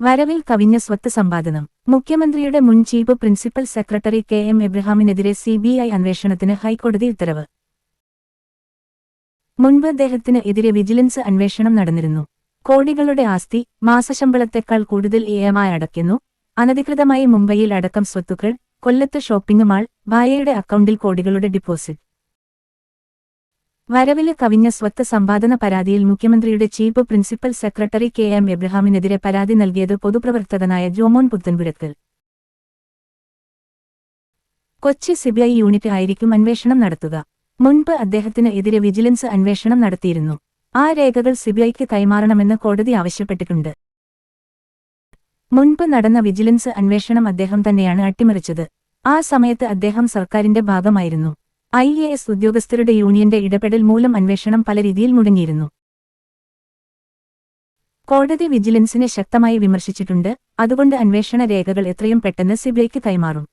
വരവിൽ കവിഞ്ഞ സ്വത്ത് സമ്പാദനം. മുഖ്യമന്ത്രിയുടെ മുൻ chief principal secretary K M എബ്രഹാമിനെതിരെ CBI അന്വേഷണത്തിന് ഹൈക്കോടതി ഉത്തരവ്. മുൻപ് അദ്ദേഹത്തിന് എതിരെ വിജിലൻസ് അന്വേഷണം നടന്നിരുന്നു. കോടികളുടെ ആസ്തി മാസശമ്പളത്തെക്കാൾ കൂടുതൽ ഇ എം ഐ അടയ്ക്കുന്നു. അനധികൃതമായി മുംബൈയിൽ അടക്കം സ്വത്തുക്കൾ കൊല്ലത്ത് ഷോപ്പിംഗ് മാൾ ഭാര്യയുടെ അക്കൗണ്ടിൽ കോടികളുടെ ഡിപ്പോസിറ്റ്. വരവിൽ കവിഞ്ഞ സ്വത്ത് സമ്പാദന പരാതിയിൽ മുഖ്യമന്ത്രിയുടെ chief principal secretary K M എബ്രഹാമിനെതിരെ പരാതി നൽകിയത് പൊതുപ്രവർത്തകനായ ജോമോൻ പുത്തൻപുരത്തൽ കൊച്ചി സിബിഐ യൂണിറ്റ് ആയിരിക്കും അന്വേഷണം നടത്തുക. മുൻപ് അദ്ദേഹത്തിന് എതിരെ വിജിലൻസ് അന്വേഷണം നടത്തിയിരുന്നു. ആ രേഖകൾ സിബിഐക്ക് കൈമാറണമെന്ന് കോടതി ആവശ്യപ്പെട്ടിട്ടുണ്ട്. മുൻപ് നടന്ന വിജിലൻസ് അന്വേഷണം അദ്ദേഹം തന്നെയാണ് അട്ടിമറിച്ചത്. ആ സമയത്ത് അദ്ദേഹം സർക്കാരിന്റെ ഭാഗമായിരുന്നു. ഐ എ എസ് ഉദ്യോഗസ്ഥരുടെ യൂണിയന്റെ ഇടപെടൽ മൂലം അന്വേഷണം പല രീതിയിൽ മുടങ്ങിയിരുന്നു. കോടതി വിജിലൻസിനെ ശക്തമായി വിമർശിച്ചിട്ടുണ്ട്. അതുകൊണ്ട് അന്വേഷണ രേഖകൾ എത്രയും പെട്ടെന്ന് സിബിഐക്ക് കൈമാറും.